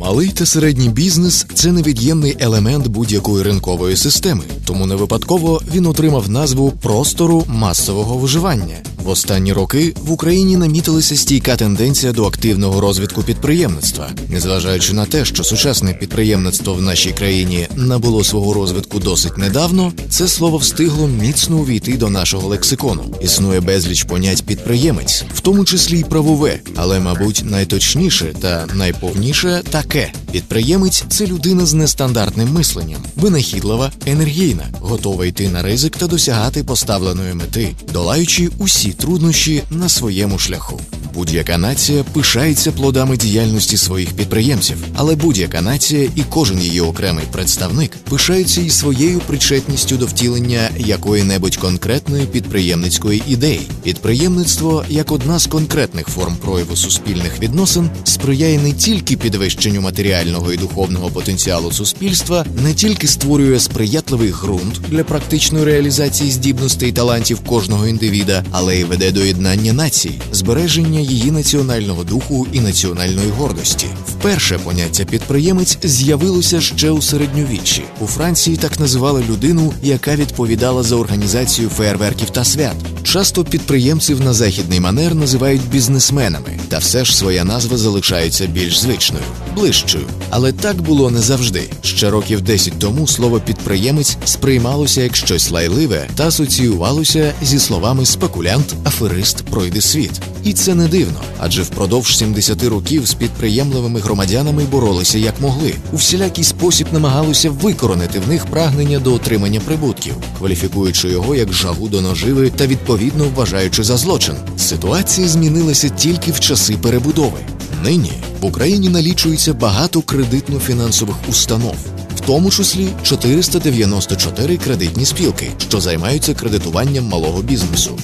Малий та середній бізнес це невід'ємний елемент будь-якої ринкової системи, тому не випадково він отримав назву простору масового виживання. В останні роки в Україні намітилася стійка тенденція до активного розвитку підприємництва, незважаючи на те, що сучасне підприємництво в нашій країні набуло свого розвитку досить недавно. Це слово встигло міцно увійти до нашого лексикону. Існує безліч понять підприємець, в тому числі й правове, але, мабуть, найточніше та найповніше таке: підприємець це людина з нестандартним мисленням, винахідлива, енергійна, готова йти на ризик та досягати поставленої мети, долаючи усі труднощі на своєму шляху. Будь-яка нація пишається плодами діяльності своїх підприємців, але будь-яка нація і кожен її окремий представник пишаються і своєю причетністю до втілення якої-небудь конкретної підприємницької ідеї. Підприємництво, як одна з конкретних форм прояву суспільних відносин, сприяє не тільки підвищенню матеріального і духовного потенціалу суспільства, не тільки створює сприятливий ґрунт для практичної реалізації здібностей і талантів кожного індивіда, але й веде до єднання нації, збереження її національного духу і національної гордості. Вперше поняття підприємець з'явилося ще у середньовіччі. У Франції так називали людину, яка відповідала за організацію фейерверків та свят. Часто підприємців на західний манер називають бізнесменами, та все ж своя назва залишається більш звичною, ближчою. Але так було не завжди. Ще років 10 тому слово підприємець сприймалося як щось лайливе та асоціювалося зі словами спекулянт, аферист, пройде світ. І це не дивно, адже впродовж 70 років з підприємливими громадянами боролися як могли. У всілякий спосіб намагалися викоронити в них прагнення до отримання прибутків, кваліфікуючи його як жагу до наживи та відповідно вважаючи за злочин. Ситуація змінилася тільки в часи перебудови. Нині в Україні налічується багато кредитно-фінансових установ. В тому числі 494 кредитні спілки, що займаються кредитуванням малого бізнесу.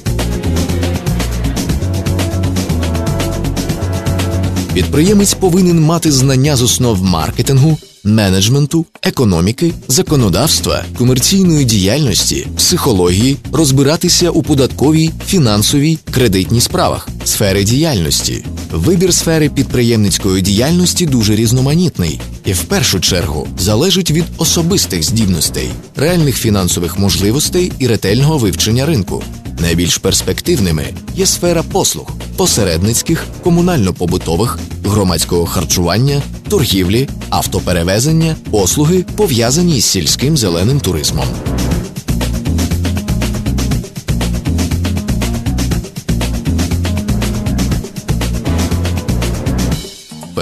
Підприємець повинен мати знання з основ маркетингу, менеджменту, економіки, законодавства, комерційної діяльності, психології, розбиратися у податковій, фінансовій, кредитній справах, сфери діяльності. Вибір сфери підприємницької діяльності дуже різноманітний і в першу чергу залежить від особистих здібностей, реальних фінансових можливостей і ретельного вивчення ринку. Найбільш перспективними є сфера послуг, посередницьких, комунально-побутових, громадського харчування, торгівлі, автоперевезення, послуги, пов'язані з сільським зеленим туризмом.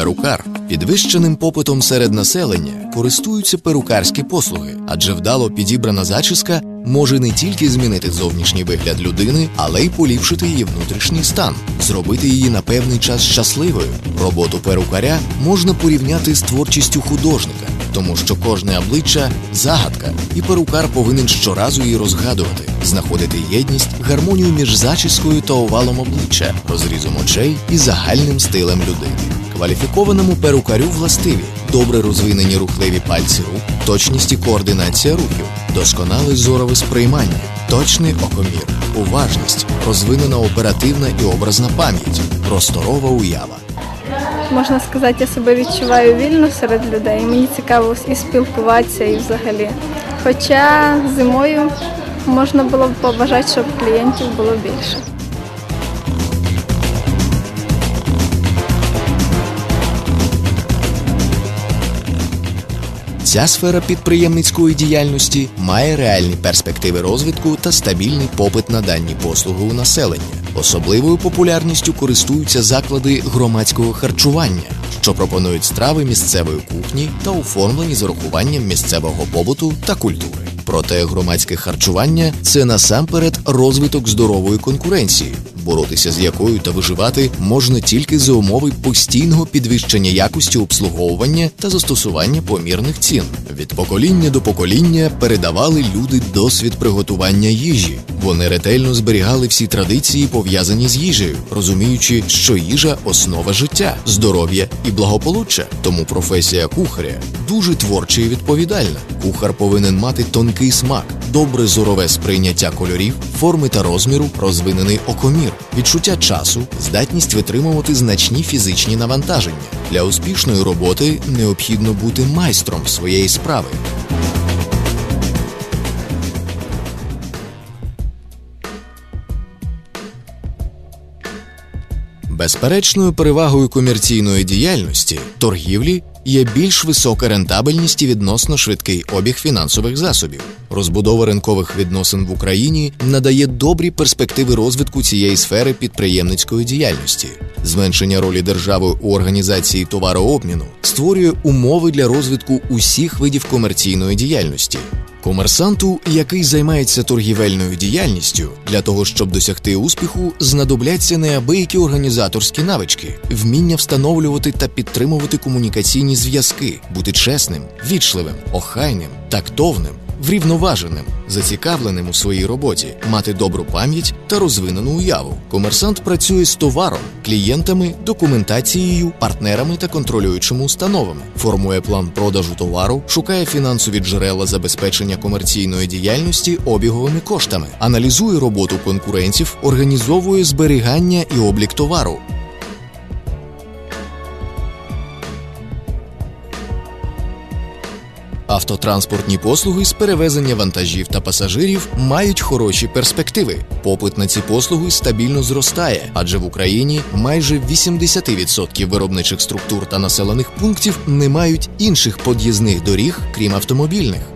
Перукар. Підвищеним попитом серед населення користуються перукарські послуги, адже вдало підібрана зачіска може не тільки змінити зовнішній вигляд людини, але й поліпшити її внутрішній стан, зробити її на певний час щасливою. Роботу перукаря можна порівняти з творчістю художника, тому що кожне обличчя загадка, і перукар повинен щоразу її розгадувати, знаходити єдність, гармонію між зачіскою та овалом обличчя, розрізом очей і загальним стилем людини. Кваліфікованому перукарю властиві добре розвинені рухливі пальці рук, точність і координація рухів, досконале зорове сприймання, точний окомір, уважність, розвинена оперативна і образна пам'ять, просторова уява. Можна сказати, я себе відчуваю вільно серед людей. Мені цікаво і спілкуватися, і взагалі. Хоча зимою можна було б побажати, щоб клієнтів було більше. Ця сфера підприємницької діяльності має реальні перспективи розвитку та стабільний попит на дані послуги у населення. Особливою популярністю користуються заклади громадського харчування, що пропонують страви місцевої кухні та оформлені з урахуванням місцевого побуту та культури. Проте громадське харчування це насамперед розвиток здорової конкуренції, боротися з якою та виживати можна тільки за умови постійного підвищення якості обслуговування та застосування помірних цін. Від покоління до покоління передавали люди досвід приготування їжі. Вони ретельно зберігали всі традиції, пов'язані з їжею, розуміючи, що їжа основа життя, здоров'я і благополуччя. Тому професія кухаря дуже творча і відповідальна. Кухар повинен мати тонкий смак, добре зорове сприйняття кольорів, форми та розміру, розвинений окомір, відчуття часу, здатність витримувати значні фізичні навантаження. Для успішної роботи необхідно бути майстром своєї справи. Безперечною перевагою комерційної діяльності торгівлі є більш висока рентабельність і відносно швидкий обіг фінансових засобів. Розбудова ринкових відносин в Україні надає добрі перспективи розвитку цієї сфери підприємницької діяльності. Зменшення ролі держави у організації товарообміну створює умови для розвитку усіх видів комерційної діяльності. Комерсанту, який займається торгівельною діяльністю, для того, щоб досягти успіху, знадобляться неабиякі організаторські навички, вміння встановлювати та підтримувати комунікаційні зв'язки, бути чесним, вічливим, охайним, тактовним, врівноваженим, зацікавленим у своїй роботі, мати добру пам'ять та розвинену уяву. Комерсант працює з товаром, клієнтами, документацією, партнерами та контролюючими установами, формує план продажу товару, шукає фінансові джерела забезпечення комерційної діяльності обіговими коштами, аналізує роботу конкурентів, організовує зберігання і облік товару. Автотранспортні послуги з перевезення вантажів та пасажирів мають хороші перспективи. Попит на ці послуги стабільно зростає, адже в Україні майже 80% виробничих структур та населених пунктів не мають інших под'їзних доріг, крім автомобільних.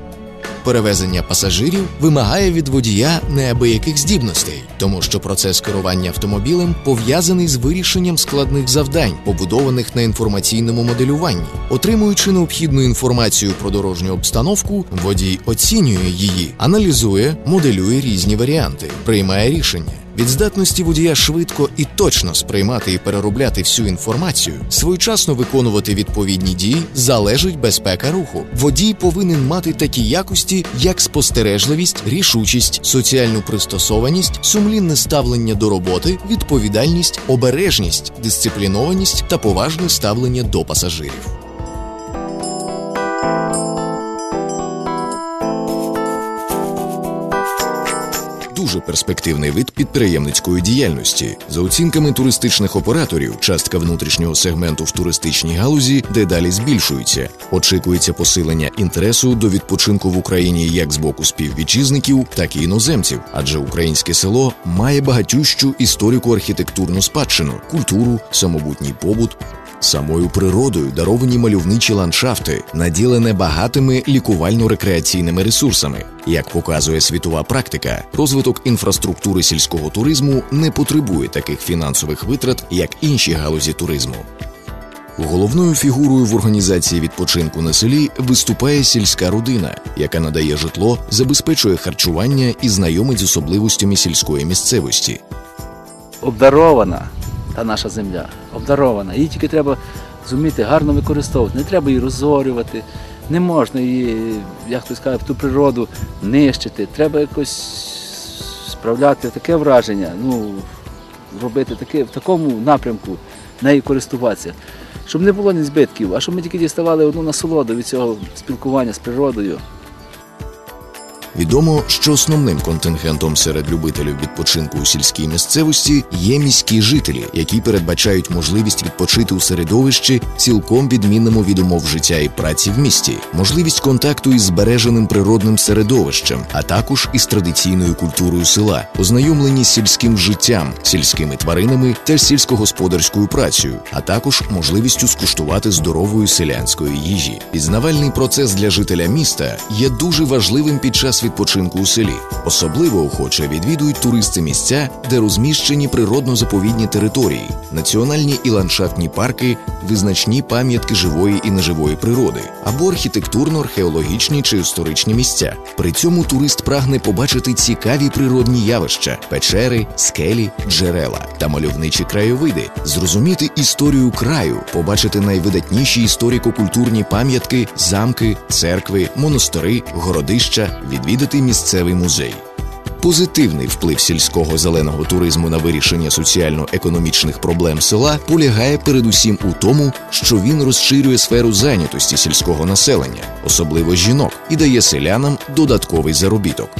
Перевезення пасажирів вимагає від водія неабияких здібностей, тому що процес керування автомобілем пов'язаний з вирішенням складних завдань, побудованих на інформаційному моделюванні. Отримуючи необхідну інформацію про дорожню обстановку, водій оцінює її, аналізує, моделює різні варіанти, приймає рішення. Від здатності водія швидко і точно сприймати і переробляти всю інформацію, своєчасно виконувати відповідні дії залежить безпека руху. Водій повинен мати такі якості, як спостережливість, рішучість, соціальну пристосованість, сумлінне ставлення до роботи, відповідальність, обережність, дисциплінованість та поважне ставлення до пасажирів. Дуже перспективний вид підприємницької діяльності. За оцінками туристичних операторів, частка внутрішнього сегменту в туристичній галузі дедалі збільшується. Очікується посилення інтересу до відпочинку в Україні як з боку співвітчизників, так і іноземців, адже українське село має багатющу історико-архітектурну спадщину, культуру, самобутній побут. Самою природою даровані мальовничі ландшафти, наділене багатими лікувально-рекреаційними ресурсами. Як показує світова практика, розвиток інфраструктури сільського туризму не потребує таких фінансових витрат, як інші галузі туризму. Головною фігурою в організації відпочинку на селі виступає сільська родина, яка надає житло, забезпечує харчування і знайомить з особливостями сільської місцевості. Обдарована та наша земля обдарована. Її тільки треба зуміти гарно використовувати. Не треба її розорювати, не можна її, як хтось каже, ту природу нищити. Треба якось справляти таке враження, ну, робити таке, в такому напрямку нею користуватися. Щоб не було ні збитків, а щоб ми тільки діставали одну насолоду від цього спілкування з природою. Відомо, що основним контингентом серед любителів відпочинку у сільській місцевості є міські жителі, які передбачають можливість відпочити у середовищі цілком відмінному від умов життя і праці в місті, можливість контакту із збереженим природним середовищем, а також із традиційною культурою села, ознайомлені з сільським життям, сільськими тваринами та сільськогосподарською працею, а також можливістю скуштувати здорової селянської їжі. Пізнавальний процес для жителя міста є дуже важливим під час відпочинку у селі. Особливо охоче відвідують туристи місця, де розміщені природно-заповідні території, національні і ландшафтні парки, визначні пам'ятки живої і неживої природи, або архітектурно-археологічні чи історичні місця. При цьому турист прагне побачити цікаві природні явища, печери, скелі, джерела та мальовничі краєвиди, зрозуміти історію краю, побачити найвидатніші історико-культурні пам'ятки, замки, церкви, монастири, городища, відвідати відвідати місцевий музей. Позитивний вплив сільського зеленого туризму на вирішення соціально-економічних проблем села полягає передусім у тому, що він розширює сферу зайнятості сільського населення, особливо жінок, і дає селянам додатковий заробіток.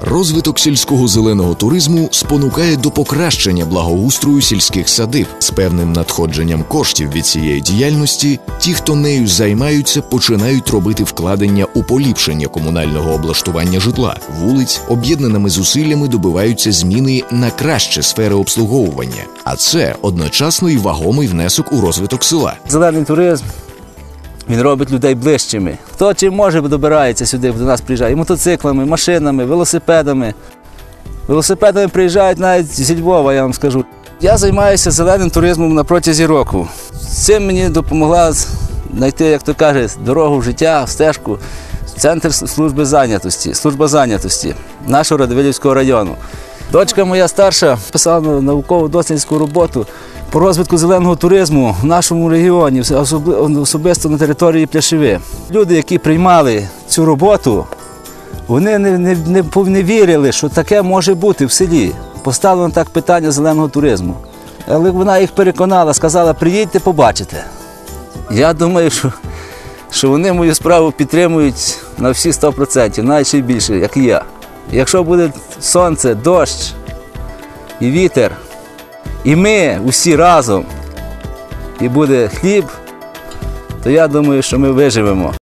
Розвиток сільського зеленого туризму спонукає до покращення благоустрою сільських садиб з певним надходженням коштів від цієї діяльності. Ті, хто нею займаються, починають робити вкладення у поліпшення комунального облаштування житла, вулиць, об'єднаними зусиллями добиваються зміни на краще сфери обслуговування, а це одночасно і вагомий внесок у розвиток села. Зелений туризм він робить людей ближчими. Хто чим може, добирається сюди, до нас приїжджає. І мотоциклами, машинами, велосипедами. Велосипедами приїжджають навіть зі Львова, я вам скажу. Я займаюся зеленим туризмом на протязі року. Цим мені допомогла знайти, як то каже, дорогу в життя, в стежку, центр служби зайнятості, служба зайнятості нашого Радивилівського району. Дочка моя старша писала науково-дослідницьку роботу по розвитку зеленого туризму в нашому регіоні, особисто на території Пляшеви. Люди, які приймали цю роботу, вони не, не, не, не вірили, що таке може бути в селі. Поставлено так питання зеленого туризму. Але вона їх переконала, сказала, приїдьте, побачите. Я думаю, що, що вони мою справу підтримують на всі 100%, навіть більше, як і я. Якщо буде сонце, дощ і вітер, і ми усі разом, і буде хліб, то я думаю, що ми виживемо.